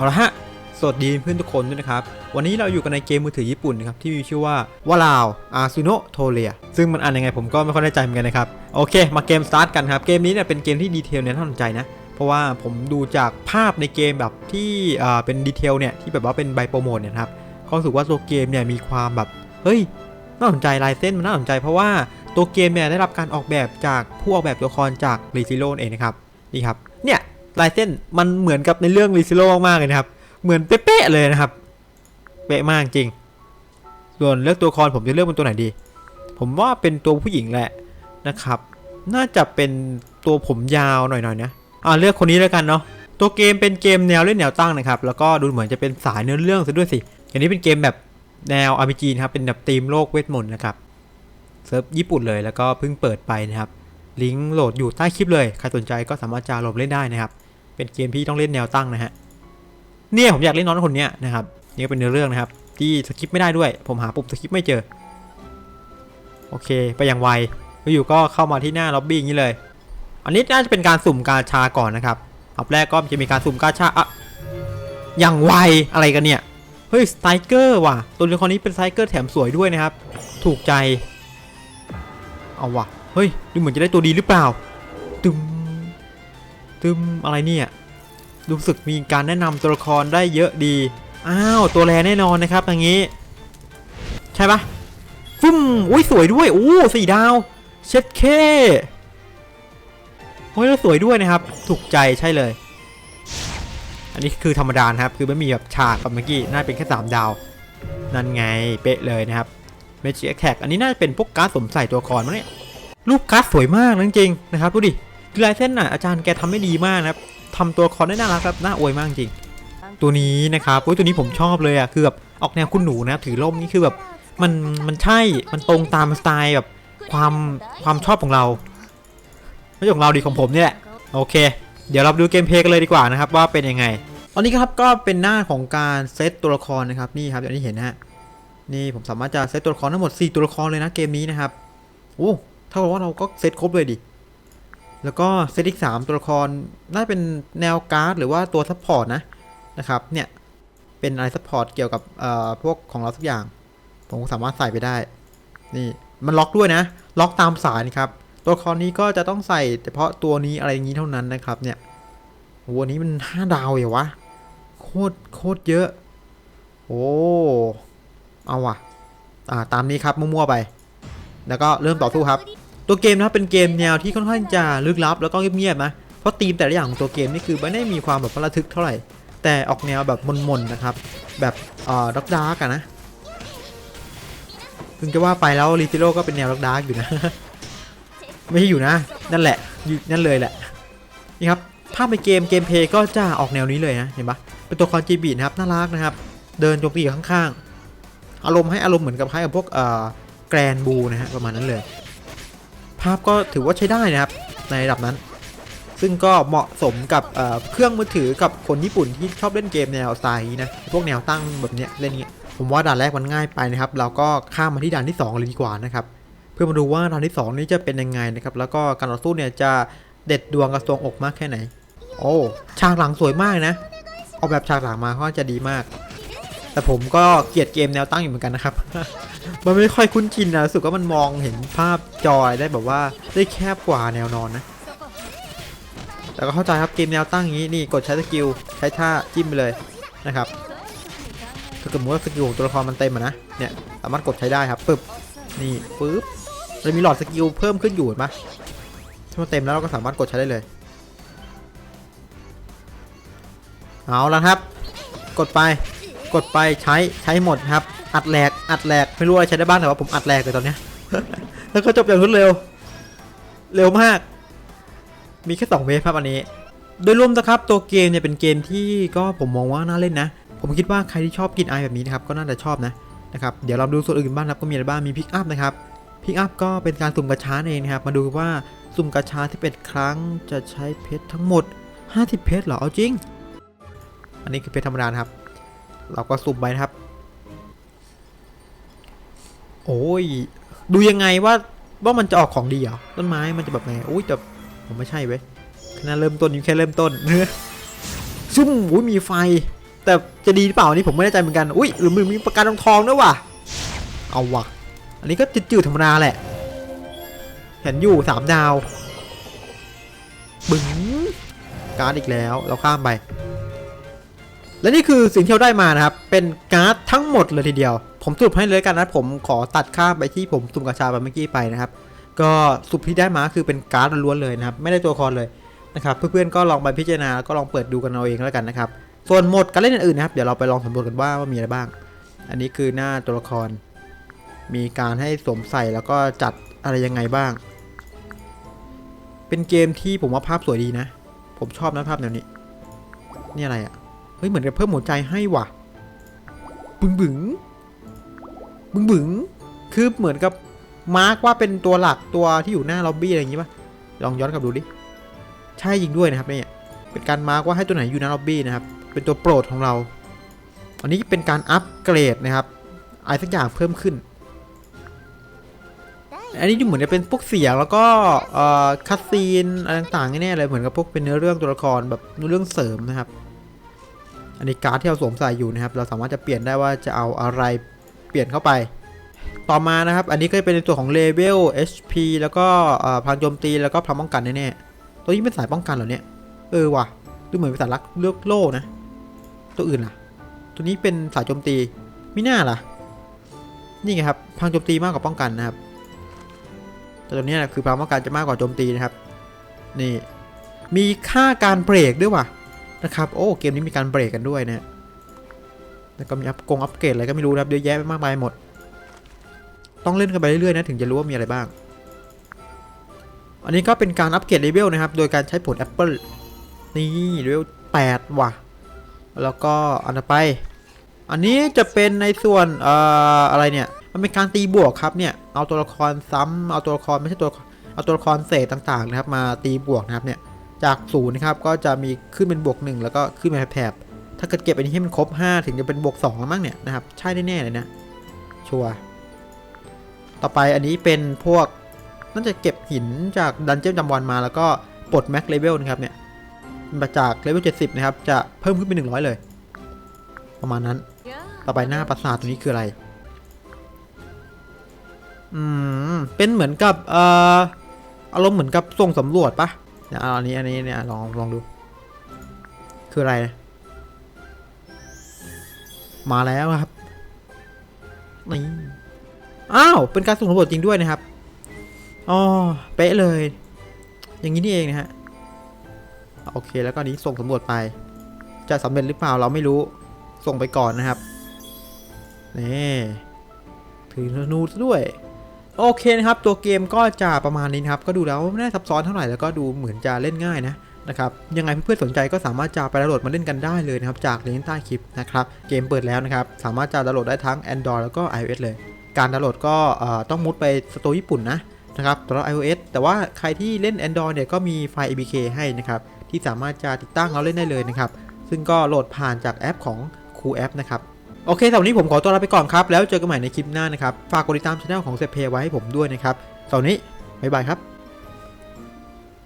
เอาละฮะ สวัสดีเพื่อนทุกคนด้วยนะครับ วันนี้เราอยู่กันในเกมมือถือญี่ปุ่นนะครับ ที่มีชื่อว่าวาลาวอาซุโนโทเลียซึ่งมันอ่านยังไงผมก็ไม่ค่อยแน่ใจเหมือนกันนะครับ โอเค มาเกมสตาร์ทกันครับ เกมนี้เนี่ยเป็นเกมที่ดีเทลเนี่ยน่าสนใจนะ เพราะว่าผมดูจากภาพในเกมแบบที่เป็นดีเทลเนี่ยที่แบบว่าเป็นใบโปรโมทเนี่ยครับก็รู้สึกว่าตัวเกมเนี่ยมีความแบบเฮ้ยน่าสนใจลายเส้นมันน่าสนใจเพราะว่าตัวเกมเนี่ยได้รับการออกแบบจากผู้ออกแบบตัวละครจากรีซิโลเองนะครับนี่ครับ ลายเส้นมันเหมือนกับในเรื่องรีซิโลมากๆเลยนะครับ เหมือนเป๊ะเลยนะครับ เป๊ะมากจริง ส่วนเลือกตัวละครผมจะเลือกเป็นตัวไหนดี ผมว่าเป็นตัวผู้หญิงแหละนะครับ น่าจะเป็นตัวผมยาวหน่อยๆนะอ่าเลือกคนนี้แล้วกันเนาะตัวเกมเป็นเกมแนวเล่นแนวตั้งนะครับ แล้วก็ดูเหมือนจะเป็นสายเนื้อเรื่องซะด้วยสิ อย่างนี้เป็นเกมแบบแนว RPG นะครับ เป็นแบบธีมโลกเวทมนต์นะครับ เซิร์ฟญี่ปุ่นเลยแล้วก็เพิ่งเปิดไปนะครับ ลิงก์โหลดอยู่ใต้คลิปเลย ใครสนใจก็สามารถจะโหลดเล่นได้นะครับ เป็นเกมที่ต้องเล่นแนวตั้งนะฮะเนี่ยผมอยากเล่นน้องคนเนี้ยนะครับนี่ก็เป็นเนื้อเรื่องนะครับ ที่สกิปไม่ได้ด้วย ผมหาปุ่มสกิปไม่เจอ โอเค ไปอย่างไวอยู่ก็เข้ามาที่หน้าล็อบบี้อย่างนี้เลย อันนี้น่าจะเป็นการสุ่มกาชาก่อนนะครับอันแรกก็จะมีการสุ่มกาชาอะอย่างไวอะไรกันเนี่ยเฮ้ยสไตรเกอร์ว่ะ ตัวละครนี้เป็นสไตรเกอร์แถมสวยด้วยนะครับ ถูกใจ เอาว่ะ เฮ้ย ดูเหมือนจะได้ตัวดีหรือเปล่า ตึม ตึมอะไรเนี่ยรู้สึกมีการแนะนำตัวละครได้เยอะดี อ้าว ตัวแรแน่นอนนะครับอย่างนี้ ใช่ปะฟึ่มอุ้ยสวยด้วยโอ้สี่ดาว เช็ดเคโอ้ยแล้วสวยด้วยนะครับ ถูกใจใช่เลย อันนี้คือธรรมดานครับ คือไม่มีแบบฉากแบบเมื่อกี้น่าเป็นแค่3ดาว นั่นไงเป๊ะเลยนะครับ Magic Attack อันนี้น่าจะเป็นพวกการ์ดสมใส่ตัวละครมั้งเนี่ยรูปการ์ดสวยมากจริงๆนะครับดูดิ คือลายเส้นน่ะอาจารย์แกทำได้ดีมากนะครับทำตัวละครได้น่ารักครับน่าอวยมากจริง ตัวนี้นะครับโอ้ยตัวนี้ผมชอบเลยอะคือแบบออกแนวคุณหนูนะถือร่มนี่คือแบบมันมันใช่มันตรงตามสไตล์แบบความความชอบของเราไม่ใช่ของเราดีของผมนี่แหละโอเค เดี๋ยวเราดูเกมเพลย์กันเลยดีกว่านะครับว่าเป็นยังไงตอนนี้ครับก็เป็นหน้าของการเซตตัวละครนะครับนี่ครับอย่างที่เห็นนะฮะนี่ผมสามารถจะเซตตัวละครทั้งหมด 4 ตัวละครเลยนะเกมนี้นะครับโอ้เท่ากับว่าเราก็เซตครบเลยดิ แล้วก็เซตอีก3ตัวละครน่าจะเป็นแนวการ์ดหรือว่าตัวซัพพอร์ตนะนะครับเนี่ยเป็นอะไรซัพพอร์ตเกี่ยวกับเอ่อพวกของเราสักอย่าง ผมสามารถใส่ไปได้ นี่มันล็อกด้วยนะ ล็อกตามสายนะครับ ตัวละครนี้ก็จะต้องใส่เฉพาะตัวนี้อะไรอย่างนี้เท่านั้นนะครับ เนี่ยโอ้โหอันนี้มัน5ดาวเหรอวะโคตรโคตรเยอะ โอ้เอาว่ะอ่าตามนี้ครับมั่วๆไป แล้วก็เริ่มต่อสู้ครับ ตัวเกมนะครับเป็นเกมแนวที่ค่อนข้างจะลึกลับแล้วก็เงียบๆนะเพราะธีมแต่ละอย่างของตัวเกมนี่คือไม่ได้มีความแบบระทึกเท่าไหร่ แต่ออกแนวแบบมนๆนะครับ แบบเอ่อดักดาร์กนะถึงจะว่าไปแล้วรีซิโร่ก็เป็นแนวดักดาร์กอยู่นะ ไม่ใช่อยู่นะ นั่นแหละนั่นเลยแหละนี่ครับภาพในเกมเกมเพย์ก็จะออกแนวนี้เลยนะเห็นปะเป็นตัวคอนจีบีนะครับน่ารักนะครับ เดินโจมตีอยู่ข้างๆอารมณ์ให้อารมณ์เหมือนกับคล้ายกับพวกเอ่อแกรนบูนะฮะประมาณนั้นเลย ภาพก็ถือว่าใช้ได้นะครับในระดับนั้น ซึ่งก็เหมาะสมกับเเครื่องมือถือกับคนญี่ปุ่นที่ชอบเล่นเกมแนวสไตล์นี้นะพวกแนวตั้งแบบเนี้ยเล่นเงี้ยผมว่าด่านแรกมันง่ายไปนะครับ เราก็ข้ามมาที่ด่านที่ 2 เลยดีกว่านะครับเพื่อมาดูว่าด่านที่ 2 นี้จะเป็นยังไงนะครับแล้วก็การต่อสู้เนี่ยจะเด็ดดวงกระทรวงอกมากแค่ไหน โอ้ฉากหลังสวยมากนะออกแบบฉากหลังมาก็จะดีมาก แต่ผมก็เกลียดเกมแนวตั้งอยู่เหมือนกันนะครับ มันไม่ค่อยคุ้นชินนะรู้สึกว่ามันมองเห็นภาพจอยได้แบบว่าได้แคบกว่าแนวนอนนะ แต่ก็เข้าใจครับเกมแนวตั้งอย่างนี้นี่กดใช้สกิลใช้ท่าจิ้มไปเลยนะครับถ้าเกิดมว่าสกิลของตัวละครมันเต็มนะเนี่ยสามารถกดใช้ได้ครับปึ๊บนี่ปึ๊บจะมีหลอดสกิลเพิ่มขึ้นอยู่เห็นปะถ้ามันเต็มแล้วเราก็สามารถกดใช้ได้เลยเอาและครับ กดไป กดไปใช้ใช้หมดครับ อัดแหลกอัดแหลกไม่รู้อะไรใช้ได้บ้างแต่ว่าผมอัดแหลกเลยตอนเนี้ย แล้วก็จบอย่างรวดเร็ว เร็วมาก มีแค่2เวฟครับอันนี้ โดยรวมนะครับตัวเกมเนี่ยเป็นเกมที่ก็ผมมองว่าน่าเล่นนะ ผมคิดว่าใครที่ชอบกินไอแบบนี้นะครับก็น่าจะชอบนะนะครับเดี๋ยวเราดูส่วนอื่นบ้างครับก็มีอะไรบ้างมีพิกอัพนะครับพิกอัพก็เป็นการสุ่มกระชาเองนะครับมาดูว่าสุ่มกระชาที่เป็นครั้งจะใช้เพชรทั้งหมด 50 เพชรเหรอเอาจริง อันนี้คือเพชรธรรมดาครับ เราก็สุ่มไปนะครับ โอ้ย ดูยังไงว่าว่ามันจะออกของดีเหรอ ต้นไม้มันจะแบบไงอุ้ยแต่ผมไม่ใช่เว้ยขนาดเริ่มต้นอยู่แค่เริ่มต้นเนื้อซุ่มอุ้ยมีไฟ แต่จะดีหรือเปล่านนี่ผมไม่แน่ใจเหมือนกัน อุ้ยหรือมันมีประกันทองทองด้วยว่ะ เอาว่ะ อันนี้ก็จืดๆธรรมดาแหละ เห็นอยู่สามดาว บึ้งการ์ดอีกแล้ว เราข้ามไป และนี่คือสิ่งที่เราได้มานะครับ เป็นการ์ดทั้งหมดเลยทีเดียว ผมสรุปให้เลยกันนะผมขอตัดข้ามไปที่ผมสุ่มกระชาไปเมื่อกี้ไปนะครับ ก็สุปที่ได้มาคือเป็นการ์ดล้วนเลยนะครับ ไม่ได้ตัวละครเลยนะครับ เพื่อนๆก็ลองไปพิจารณาแล้วก็ลองเปิดดูกันเอาเองแล้วกันนะครับ ส่วนหมดการเล่นอื่นๆนะครับ เดี๋ยวเราไปลองสำรวจกันว่าว่ามีอะไรบ้าง อันนี้คือหน้าตัวละคร มีการให้สวมใส่แล้วก็จัดอะไรยังไงบ้าง เป็นเกมที่ผมว่าภาพสวยดีนะ ผมชอบนะภาพแนวนี้ นี่อะไรอะ่ะ เฮ้ยเหมือนกับเพิ่มหัวใจให้ว่ะ บึงบึงบึงบึงคือเหมือนกับมาร์กว่าเป็นตัวหลักตัวที่อยู่หน้าล็อบบี้อะไรอย่างงี้ป่ะลองย้อนกลับดูดิใช่จริงด้วยนะครับเนี่ยเป็นการมาร์กว่าให้ตัวไหนอยู่หน้าล็อบบี้นะครับ เป็นตัวโปรดของเรา อันนี้เป็นการอัปเกรดนะครับอะไรสักอย่างเพิ่มขึ้น อันนี้ดูเหมือนจะเป็นพวกเสียงแล้วก็คัสซีนอะไรต่างๆแน่เลยเหมือนกับพวกเป็นเนื้อเรื่องตัวละครแบบเนื้อเรื่องเสริมนะครับ อันนี้การ์ดที่เราสวมใส่อยู่นะครับ เราสามารถจะเปลี่ยนได้ว่าจะเอาอะไรเปลี่ยนเข้าไป ต่อมานะครับ อันนี้ก็จะเป็นในตัวของเลเวล HP แล้วก็พลังโจมตีแล้วก็พลังป้องกันแน่ๆตัวนี้เป็นสายป้องกันเหรอเนี่ย เออว่ะ ดูเหมือนเป็นสายลักเลือกโล่นะ ตัวอื่นล่ะ ตัวนี้เป็นสายโจมตีไม่น่าล่ะ นี่ไงครับ พลังโจมตีมากกว่าป้องกันนะครับ แต่ตัวนี้นะคือพลังป้องกันจะมากกว่าโจมตีนะครับ นี่ มีค่าการเบรกด้วยว่ะ นะครับ โอ้ เกมนี้มีการเบรกกันด้วยนะแล้วก็มีอัพกงอัปเกรดอะไรก็ไม่รู้นะครับเยอะแยะมากมายหมด ต้องเล่นกันไปเรื่อยๆนะถึงจะรู้ว่ามีอะไรบ้าง อันนี้ก็เป็นการอัปเกรดเลเวลนะครับ โดยการใช้ผล Apple นี่เลเวล8ว่ะ แล้วก็อันต่อไป อันนี้จะเป็นในส่วนเอ่ออะไรเนี่ย มันเป็นการตีบวกครับเนี่ย เอาตัวละครซ้ำเอาตัวละครไม่ใช่ตัว เอาตัวละครเศษต่างๆนะครับ มาตีบวกนะครับเนี่ย จากศูนย์นะครับก็จะมีขึ้นเป็นบวกหนึ่งแล้วก็ขึ้นมาแถบถ้าเกิดเก็บอันนี้ให้มันครบ 5 ถึงจะเป็นบวก2แล้วมั้งเนี่ยนะครับใช่แน่ๆเลยนะชัวร์ต่อไปอันนี้เป็นพวกน่าจะเก็บหินจากดันเจี้ยนจำวันมาแล้วก็ปลดแม็กเลเวลนะครับเนี่ยมาจากเลเวล70 นะครับ จะเพิ่มขึ้นเป็น 100 เลย ประมาณนั้น ต่อไปหน้าปราสาทตัวนี้คืออะไร อืม เป็นเหมือนกับ เอ่อ อารมณ์เหมือนกับส่งสำรวจปะ เนี่ยอาอันนี้อันนี้เนี่ยลองลองดู คืออะไรนะมาแล้วครับนี่อ้าวเป็นการส่งสำรวจจริงด้วยนะครับอ๋อเป๊ะเลย อย่างนี้นี่เองนะฮะโอเคแล้วก็นี้ส่งสำรวจไป จะสำเร็จหรือเปล่าเราไม่รู้ส่งไปก่อนนะครับนี่ถือนูซะด้วย โอเคนะครับ ตัวเกมก็จะประมาณนี้นครับก็ดูแล้วไม่ได้ซับซ้อนเท่าไหร่แล้วก็ดูเหมือนจะเล่นง่ายนะนะครับยังไงเพื่อนๆสนใจก็สามารถจะไปดาวน์โหลดมาเล่นกันได้เลยนะครับจากลิงก์ใต้คลิปนะครับเกมเปิดแล้วนะครับสามารถจะดาวน์โหลดได้ทั้ง Android แล้วก็ iOS เลย การดาวน์โหลดก็ต้องมุดไปสตร์ญี่ปุ่นนะนะครับสำหรับ iOS แต่ว่าใครที่เล่น Android เนี่ยก็มีไฟล์ APK ให้นะครับที่สามารถจะติดตั้งแล้วเล่นได้เลยนะครับซึ่งก็โหลดผ่านจากแอปของ Cool App นะครับ โอเคสำหรับนี้ผมขอตัวลาไปก่อนครับ แล้วเจอกันใหม่ในคลิปหน้านะครับ ฝากกดติดตามช่องของเซเพไว้ให้ผมด้วยนะครับสำหรับวันนี้บ๊ายบายครับ